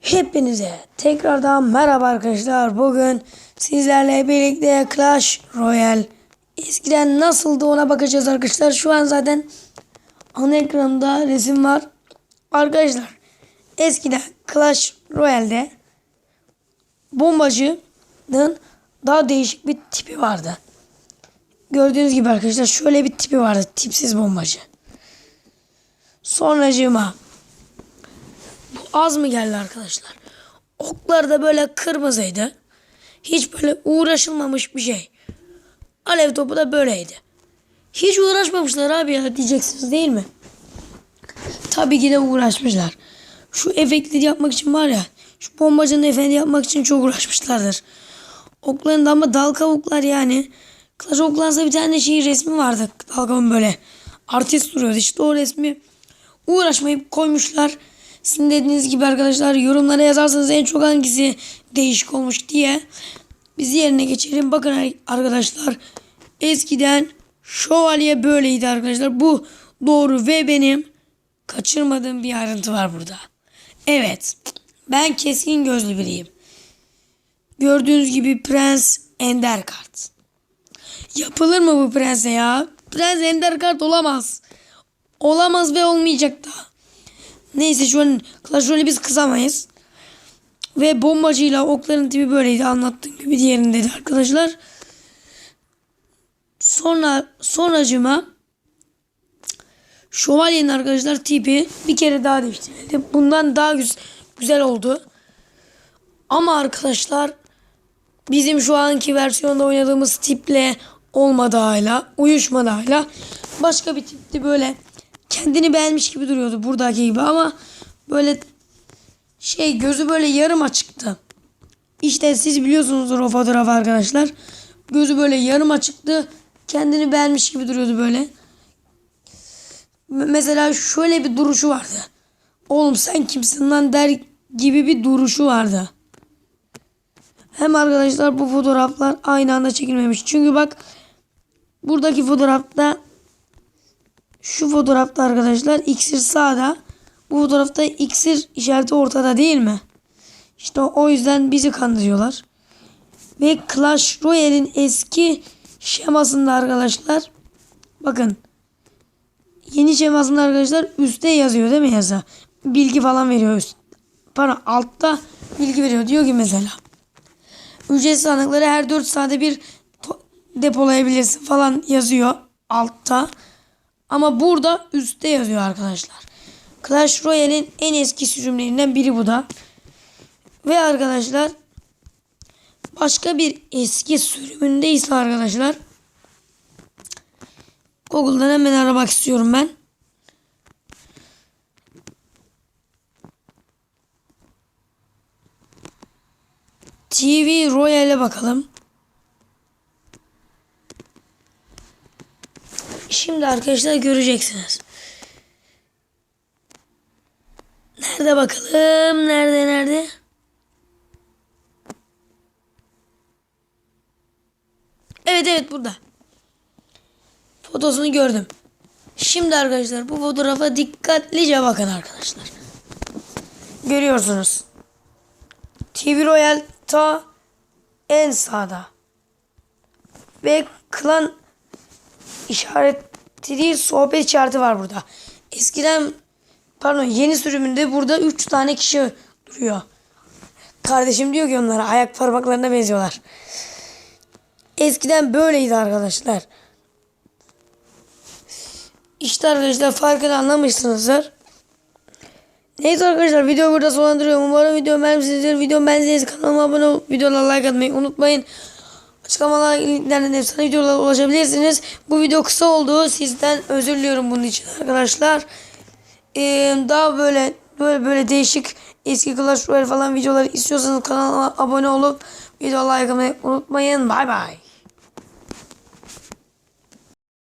Hepinize tekrardan merhaba arkadaşlar. Bugün sizlerle birlikte Clash Royale eskiden nasıldı ona bakacağız arkadaşlar. Şu an zaten ana ekranımda resim var. Arkadaşlar eskiden Clash Royale'de bombacının daha değişik bir tipi vardı. Gördüğünüz gibi arkadaşlar şöyle bir tipi vardı. Tipsiz bombacı. Sonracığıma az mı geldi arkadaşlar? Oklar da böyle kırmızıydı. Hiç böyle uğraşılmamış bir şey. Alev topu da böyleydi. Hiç uğraşmamışlar abi ya diyeceksiniz değil mi? Tabii ki de uğraşmışlar. Şu efektleri yapmak için var ya. Şu bombacının efendi yapmak için çok uğraşmışlardır. Okların da ama dal kavuklar yani. Clash of Clans'ta bir tane şey resmi vardı. Dal kavuğun böyle. Artist duruyordu. İşte o resmi uğraşmayıp koymuşlar. Sizin dediğiniz gibi arkadaşlar yorumlara yazarsanız en çok hangisi değişik olmuş diye biz yerine geçelim. Bakın arkadaşlar eskiden şövalye böyleydi arkadaşlar. Bu doğru ve benim kaçırmadığım bir ayrıntı var burada. Evet ben keskin gözlü biriyim. Gördüğünüz gibi Prens Ender kart. Yapılır mı bu prense ya? Prens Ender kart olamaz. Olamaz ve olmayacak da. Neyse şu an Clash biz kızamayız. Ve bombacıyla okların tipi böyleydi anlattığım gibi diğerinde de arkadaşlar. Sonra sonracıma şövalyenin arkadaşlar tipi bir kere daha değiştirildi. Bundan daha güzel, güzel oldu. Ama arkadaşlar bizim şu anki versiyonda oynadığımız tiple olmadı hala. Uyuşmadı hala. Başka bir tipti böyle kendini beğenmiş gibi duruyordu buradaki gibi ama böyle şey gözü böyle yarım açıktı. İşte siz biliyorsunuzdur o fotoğrafı arkadaşlar. Gözü böyle yarım açıktı. Kendini beğenmiş gibi duruyordu böyle. Mesela şöyle bir duruşu vardı. Oğlum sen kimsin lan der gibi bir duruşu vardı. Hem arkadaşlar bu fotoğraflar aynı anda çekilmemiş. Çünkü bak buradaki fotoğrafta şu fotoğrafta arkadaşlar iksir sağda. Bu fotoğrafta iksir işareti ortada değil mi? İşte o yüzden bizi kandırıyorlar. Ve Clash Royale'in eski şemasında arkadaşlar bakın yeni şemasında arkadaşlar üstte yazıyor değil mi yazı? Bilgi falan veriyor üst. Pardon altta bilgi veriyor. Diyor ki mesela ücretsiz sandıkları her 4 saatte bir depolayabilirsin falan yazıyor altta. Ama burada üstte yazıyor arkadaşlar. Clash Royale'in en eski sürümlerinden biri bu da. Ve arkadaşlar başka bir eski sürümünde ise arkadaşlar Google'dan hemen aramak istiyorum ben. TV Royale'e bakalım. Şimdi arkadaşlar göreceksiniz. Nerede bakalım? Nerede nerede? Evet evet burada. Fotosunu gördüm. Şimdi arkadaşlar bu fotoğrafa dikkatlice bakın arkadaşlar. Görüyorsunuz. TV Royal ta en sağda. Ve klan işareti değil sohbet işareti var burada. Eskiden pardon yeni sürümünde burada 3 tane kişi duruyor. Kardeşim diyor ki onlara ayak parmaklarına benziyorlar. Eskiden böyleydi arkadaşlar. İşte arkadaşlar farkını anlamışsınızdır. Neyse arkadaşlar video burada sonlandırıyorum. Umarım video beğenmişsinizdir. Video beğendiyseniz kanalıma abone olup videolara like atmayı unutmayın. Açıklamalar linklerden efsane videolara ulaşabilirsiniz. Bu video kısa oldu. Sizden özür diliyorum bunun için arkadaşlar. Ee, daha böyle böyle böyle değişik eski Clash Royale falan videoları istiyorsanız kanalıma abone olup videolara like atmayı unutmayın. Bay bay.